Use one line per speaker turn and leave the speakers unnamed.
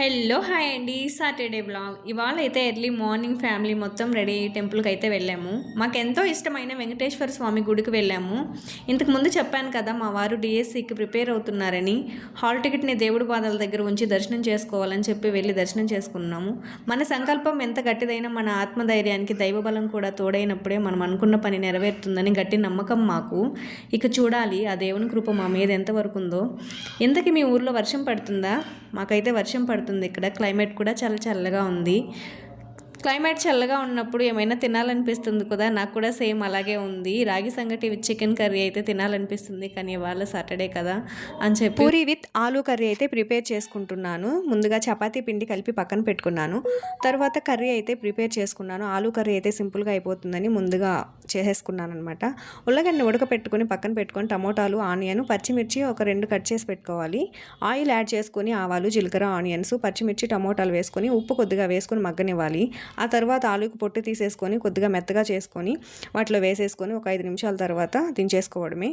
Hello hi అండి Saturday blog. ఇవాళ అయితే ఎర్లీ మార్నింగ్ ఫ్యామిలీ మొత్తం రెడీ టెంపుల్కి అయితే వెళ్ళాము. మాకు ఎంతో ఇష్టమైన వెంకటేశ్వర స్వామి గుడికి వెళ్ళాము. ఇంతకు ముందు చెప్పాను కదా మా వారు డిఎస్సికి ప్రిపేర్ అవుతున్నారని. హాల్ టికెట్ని దేవుడి పాదాల దగ్గర ఉంచి దర్శనం చేసుకోవాలని చెప్పి వెళ్ళి దర్శనం చేసుకున్నాము. మన సంకల్పం ఎంత గట్టిదైనా మన ఆత్మధైర్యానికి దైవబలం కూడా తోడైనప్పుడే మనం అనుకున్న పని నెరవేరుతుందని గట్టి నమ్మకం మాకు. ఇక చూడాలి ఆ దేవుని కృప మా మీద ఎంతవరకు ఉందో. ఇంతకీ మీ ఊర్లో వర్షం పడుతుందా? మాకైతే వర్షం పడుతుంది. ఇక్కడ క్లైమేట్ కూడా చాలా చల్లగా ఉంది. క్లైమేట్ చల్లగా ఉన్నప్పుడు ఏమైనా తినాలనిపిస్తుంది కదా? నాకు కూడా సేమ్ అలాగే ఉంది. రాగి సంగటి విత్ చికెన్ కర్రీ అయితే తినాలనిపిస్తుంది కానీ ఇవాళ సాటర్డే కదా అని చెప్పి పూరి విత్ ఆలూ కర్రీ అయితే ప్రిపేర్ చేసుకుంటున్నాను. ముందుగా చపాతీ పిండి కలిపి పక్కన పెట్టుకున్నాను. తర్వాత కర్రీ అయితే ప్రిపేర్ చేసుకున్నాను. ఆలూ కర్రీ అయితే సింపుల్గా అయిపోతుందని ముందుగా చేసేసుకున్నాను అనమాట ఉల్లగడ్డని ఉడకపెట్టుకుని పక్కన పెట్టుకొని టమోటాలు ఆనియన్ పచ్చిమిర్చి ఒక రెండు కట్ చేసి పెట్టుకోవాలి. ఆయిల్ యాడ్ చేసుకొని ఆవాలు జీలకర్ర ఆనియన్స్ పచ్చిమిర్చి టమోటాలు వేసుకొని ఉప్పు కొద్దిగా వేసుకొని మగ్గనివ్వాలి. ఆ తర్వాత ఆలుకు పొట్టు తీసేసుకొని కొద్దిగా మెత్తగా చేసుకొని వాటిలో వేసేసుకొని ఒక ఐదు నిమిషాల తర్వాత దించేసుకోవడమే.